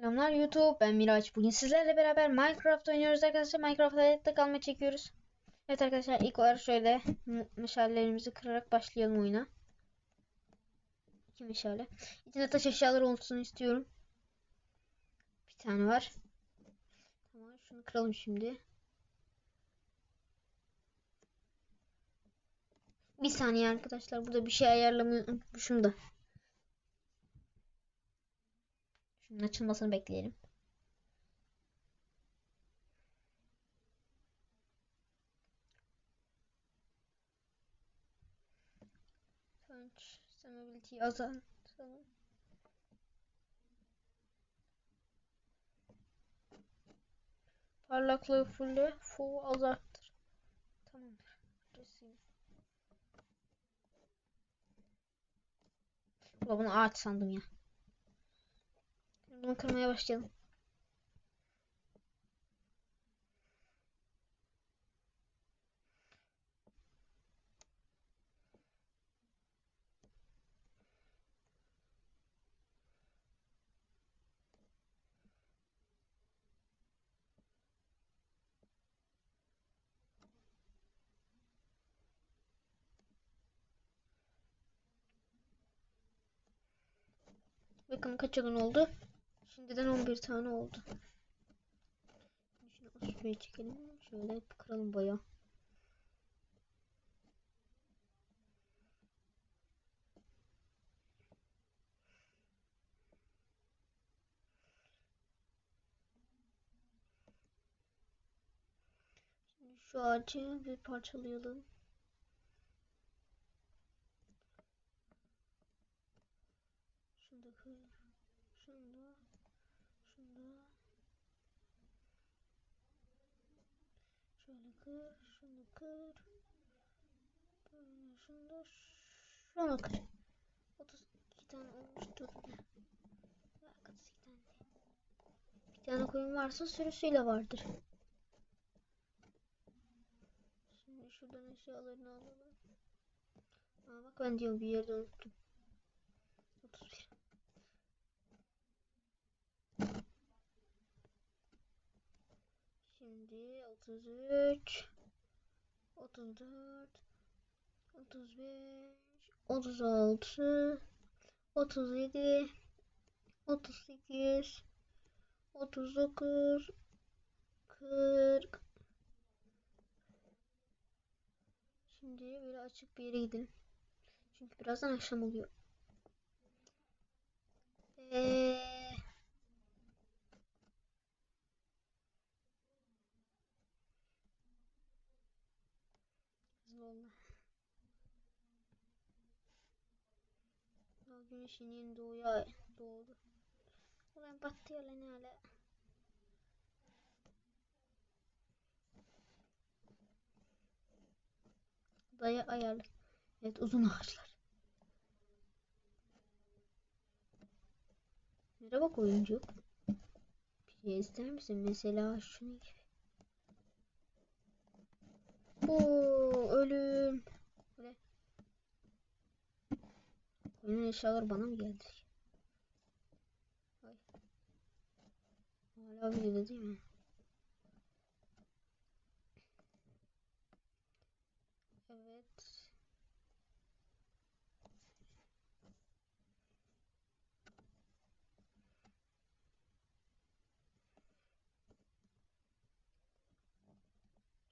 Selamlar YouTube, ben Miraç. Bugün sizlerle beraber Minecraft oynuyoruz arkadaşlar. Minecraft hayatta kalma çekiyoruz. Evet arkadaşlar ilk olarak şöyle meşalelerimizi kırarak başlayalım oyuna. İki meşale. İçinde taş eşyalar olsun istiyorum. Bir tane var. Tamam şunu kıralım şimdi. Bir saniye arkadaşlar burada bir şey ayarlamayı unutmuşum da. Şunun açılmasını bekleyelim. Punch, stability azaltalım. Parlaklığı fulle, full azalttır. Tamamdır. Resim. Ulan bunu ağaç sandım ya. Bunu kırmaya başlayalım. Bakın kaç gün oldu? Şimdiden 11 tane oldu. Az şuraya çekelim. Şöyle kıralım bayağı. Şimdi şu ağacı bir parçalayalım. Şunu da kır. Şunu da. Şunu. Şöyle kır. Şunu kır. Böyle şunu da. Şunu kır. 32 tane olmuştur. Bak 32 tane. Bir tane koyun varsa sürüsüyle vardır. Şimdi şuradan eşyalarını alalım. Aa bak ben diyorum bir yerde unuttum. Şimdi 33 34 35 36 37 38 39 40 Şimdi böyle açık bir yere gidelim. Çünkü birazdan akşam oluyor. Eee Hızlı olma. Daha güneşin yeni doğuya doğdu. Ulan battı ya lan hala. Daya ayarlı. Evet uzun ağaçlar. Merhaba oyuncu. Bir şey ister misin? Mesela şunu gibi. Oo, ölüm. Ne? Oyunun eşyaları bana mı geldi? Ay. Hala videoda değil mi? Evet.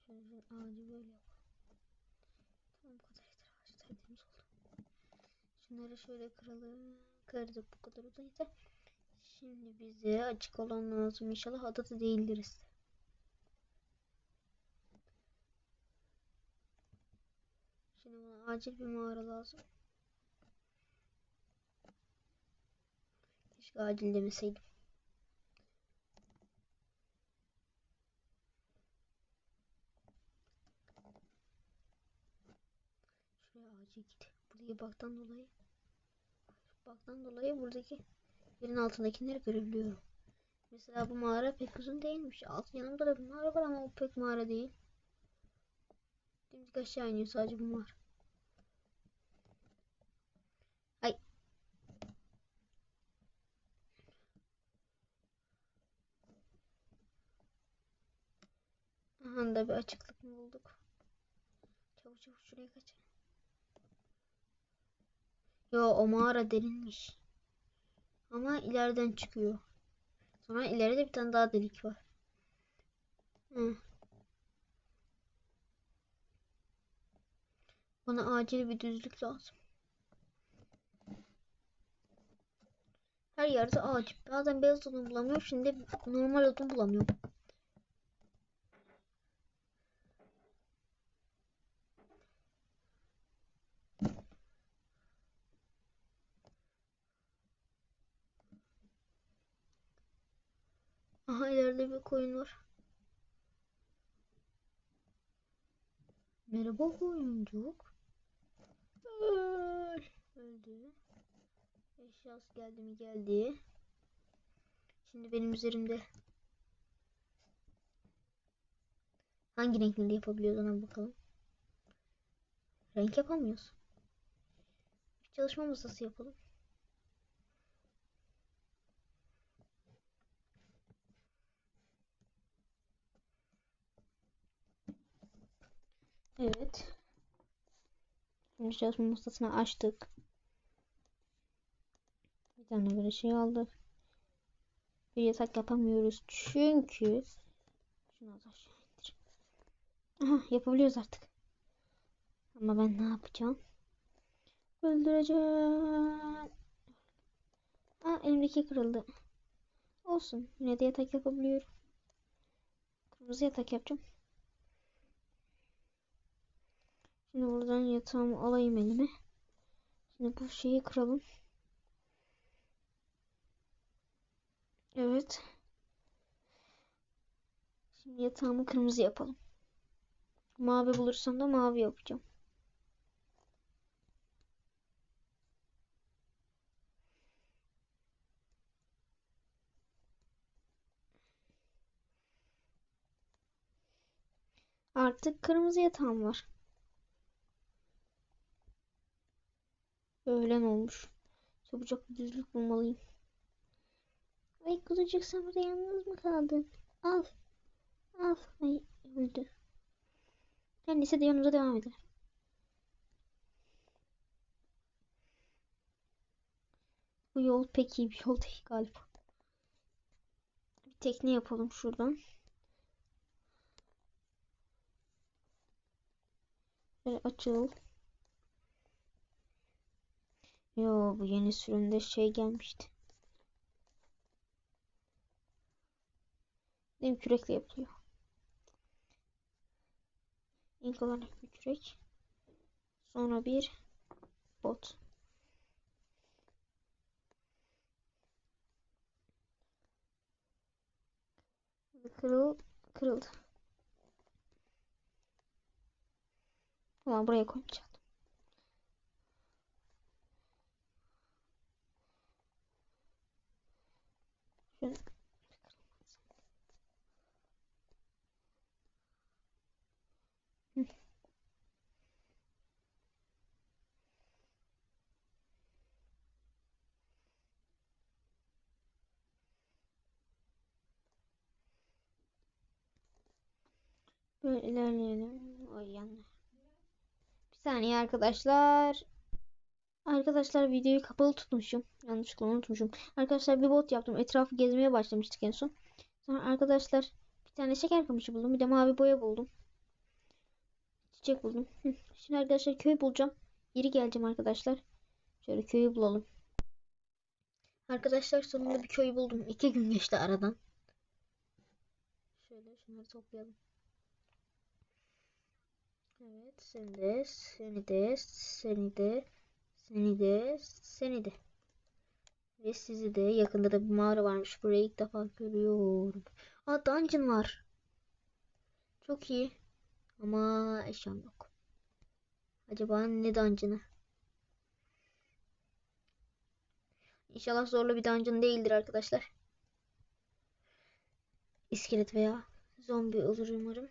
Şöyle ağacı böyle yap. Tamam bu kadar yeter. Ağaç tertemiz oldu. Şunları şöyle kıralım. Kırdık bu kadar da yeter. Şimdi bize açık olan lazım. İnşallah adada değildiriz. Şimdi bana acil bir mağara lazım. Keşke acil demeseydim. Şuraya acil git. Buradaki baktan dolayı Baktan dolayı buradaki yerin altındakileri görebiliyorum. Mesela bu mağara pek uzun değilmiş. Alt yanımda da bir mağara var ama o pek mağara değil. Dimdik aşağı iniyor sadece bu mağara. Ay. Aha da bir açıklık bulduk. Çabuk çabuk şuraya kaçalım. Yo o mağara derinmiş. Ama ileriden çıkıyor. Sonra ileride bir tane daha delik var. Hı. Bana acil bir düzlük lazım. Her yerde ağaç. Bazen beyaz odun bulamıyorum. Şimdi normal odun bulamıyorum. Aha ileride bir koyun var. Merhaba koyuncuk. Öl. Öldü. Eşyası geldi mi geldi. Şimdi benim üzerimde hangi renkli yapabiliyoruz ona bakalım. Renk yapamıyoruz. Çalışma masası yapalım. Evet. Şimdi çalışma masasını açtık. Bir tane böyle şey aldık. Bir yatak yapamıyoruz çünkü şunu az aşağı indir. Aha yapabiliyoruz artık. Ama ben ne yapacağım? Öldüreceğim. Aa elimdeki kırıldı. Olsun. Yine de yatak yapabiliyorum. Kırmızı yatak yapacağım. Şimdi buradan yatağımı alayım elime. Şimdi bu şeyi kıralım. Evet. Şimdi yatağımı kırmızı yapalım. Mavi bulursam da mavi yapacağım. Artık kırmızı yatağım var. Öğlen olmuş. Çabucak bir düzlük bulmalıyım. Ay kuzucuk sen burada yalnız mı kaldın? Al. Al. Ay öldü. Her neyse de yanımıza devam edelim. Bu yol pek iyi bir yol değil galiba. Bir tekne yapalım şuradan. Şöyle açıl. Yo bu yeni sürümde şey gelmişti. Benim kürekle yapılıyor. İlk olarak bir kürek. Sonra bir bot. Kırıl, kırıldı. Tamam buraya koyacağım. Böyle ilerleyelim. Ay yanlış. Bir saniye arkadaşlar. Arkadaşlar videoyu kapalı tutmuşum. Yanlışlıkla unutmuşum. Arkadaşlar bir bot yaptım. Etrafı gezmeye başlamıştık en son. Sonra arkadaşlar bir tane şeker kamışı buldum. Bir de mavi boya buldum. Çiçek buldum. Şimdi arkadaşlar köy bulacağım. Geri geleceğim arkadaşlar. Şöyle köyü bulalım. Arkadaşlar sonunda bir köy buldum. İki gün geçti aradan. Şöyle şunları toplayalım. Evet seni de seni de seni de seni de seni de ve sizi de yakında da bir mağara varmış. Burayı ilk defa görüyorum. Aa dungeon var. Çok iyi. Ama eşyam yok. Acaba ne dungeon'ı? İnşallah zorlu bir dungeon değildir arkadaşlar. İskelet veya zombi olur umarım.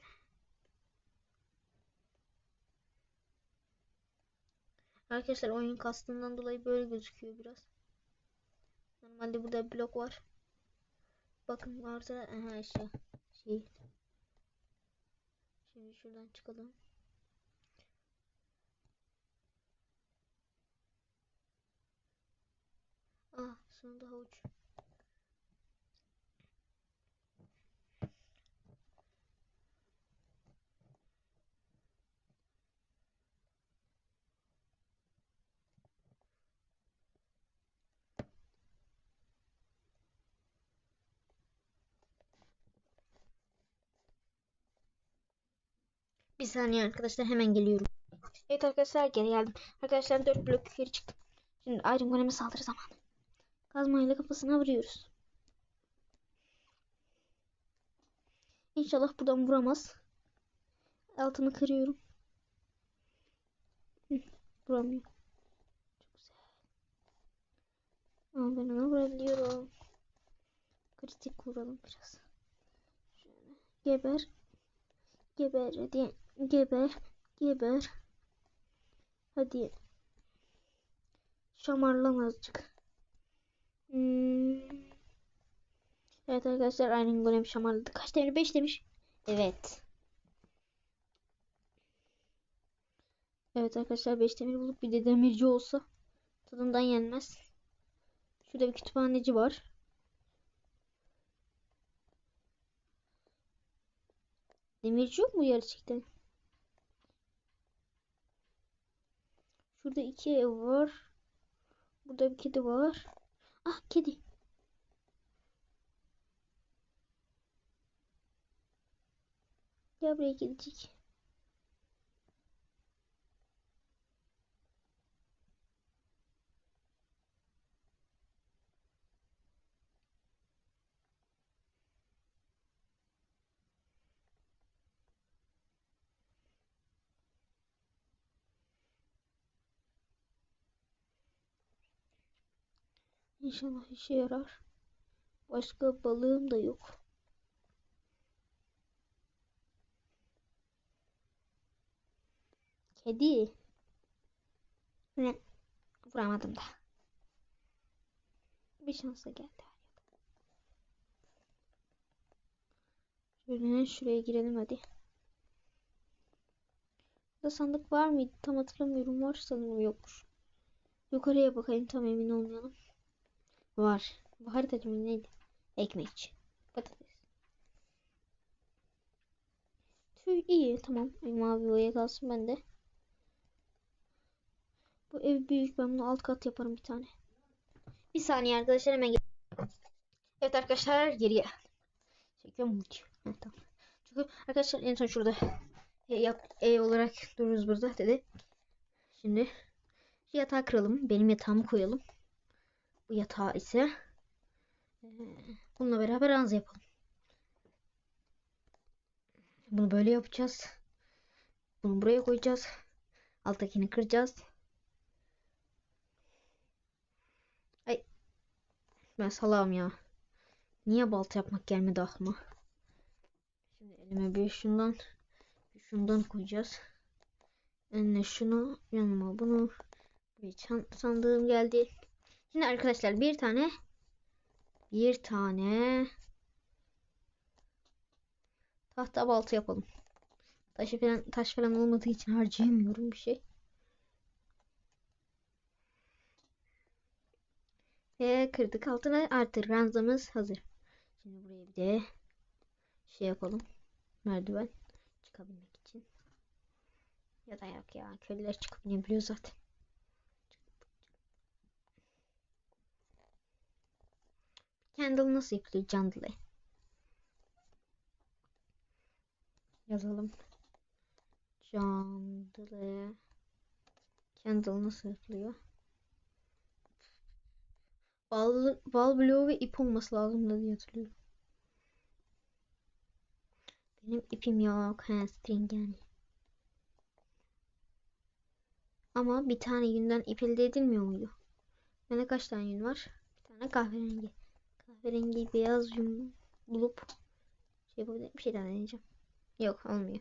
Arkadaşlar oyun kastından dolayı böyle gözüküyor biraz. Normalde burada blok var. Bakın varsa aha aşağı şey. Şimdi şuradan çıkalım. Ah sonunda havuç. Bir saniye arkadaşlar hemen geliyorum. Evet arkadaşlar geri geldim. Arkadaşlar 4 blok yukarı çıktım. Şimdi Iron Golem'e saldırı zamanı. Kazmayla kafasına vuruyoruz. İnşallah buradan vuramaz. Altını kırıyorum. Hı, vuramıyor. Çok güzel. Ama ben ona vurabiliyorum. Kritik vuralım biraz. Şöyle. Geber. Geber hadi. Geber. Geber. Hadi. Şamarlan azıcık. Hmm. Evet arkadaşlar Iron Golem şamarladı. Kaç demir? 5 demiş. Evet. Evet arkadaşlar 5 demir bulup bir de demirci olsa tadından yenmez. Şurada bir kütüphaneci var. Demirci yok mu gerçekten? Şurada iki ev var. Burada bir kedi var. Ah kedi. Gel buraya kedicik. İnşallah işe yarar. Başka balığım da yok. Kedi. Ne? Vuramadım da. Bir şansa geldi. Şöyle şuraya girelim hadi. Burada sandık var mıydı? Tam hatırlamıyorum. Var sanırım yokmuş. Yukarıya bakayım tam emin olmayalım. Var. Bu haritacı neydi? Ekmekçi. Patates. Tüy iyi. Tamam. Mavi boya kalsın bende. Bu ev büyük. Ben bunu alt kat yaparım bir tane. Bir saniye arkadaşlar hemen. Evet arkadaşlar geriye. Çekiyorum multi. Evet, tamam. Çünkü arkadaşlar en son şurada e, yap, e olarak dururuz burada dedi. Şimdi yatağı kıralım. Benim yatağımı koyalım. Bu yatağı ise e, bununla beraber anza yapalım. Bunu böyle yapacağız. Bunu buraya koyacağız. Alttakini kıracağız. Ay. Ben salam ya. Niye balta yapmak gelmedi aklıma? Şimdi elime bir şundan bir şundan koyacağız. Önüne şunu yanıma bunu bir çan sandığım geldi. Şimdi arkadaşlar bir tane bir tane tahta balta yapalım. Taşı falan taş falan olmadığı için harcayamıyorum bir şey. Ve kırdık altına artık ranzamız hazır. Şimdi buraya bir de şey yapalım. Merdiven çıkabilmek için. Ya da yok ya. Köylüler çıkıp inebiliyor zaten. Candle nasıl yapılıyor? Candle. Yazalım. Candle. Candle nasıl yapılıyor? Bal, bal bloğu ve ip olması lazım da diye hatırlıyorum. Benim ipim yok. He, string yani. Ama bir tane yünden ip elde edilmiyor muydu? Bende kaç tane yün var? Bir tane kahverengi kahverengi beyaz yum bulup şey yapabilirim. Bir şey daha deneyeceğim. Yok olmuyor.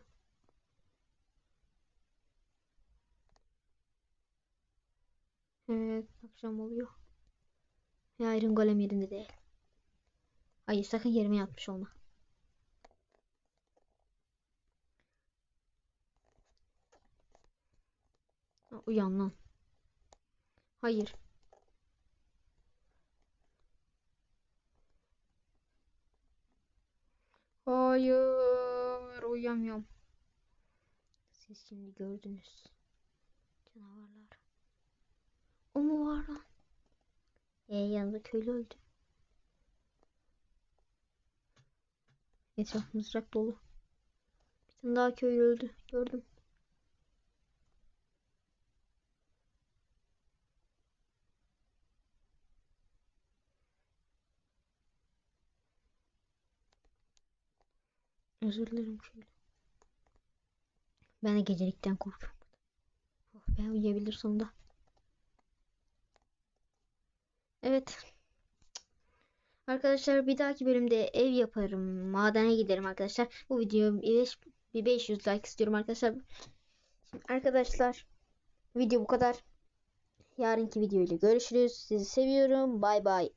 Evet akşam oluyor. Ve ayrın golem yerinde değil. Hayır sakın yerime yatmış olma. Ha, uyan lan. Hayır. Hayır. Uyuyamıyorum. Siz şimdi gördünüz. Canavarlar. O mu var lan? E yanında köylü öldü. Etraf mızrak dolu. Bir tane daha köylü öldü. Gördüm. Özür dilerim köylü. Ben de gecelikten korkuyorum. Oh, ben uyuyabilir sonunda. Evet. Arkadaşlar bir dahaki bölümde ev yaparım. Madene giderim arkadaşlar. Bu video bir, beş- bir 500 like istiyorum arkadaşlar. Şimdi arkadaşlar video bu kadar. Yarınki video ile görüşürüz. Sizi seviyorum. Bay bay.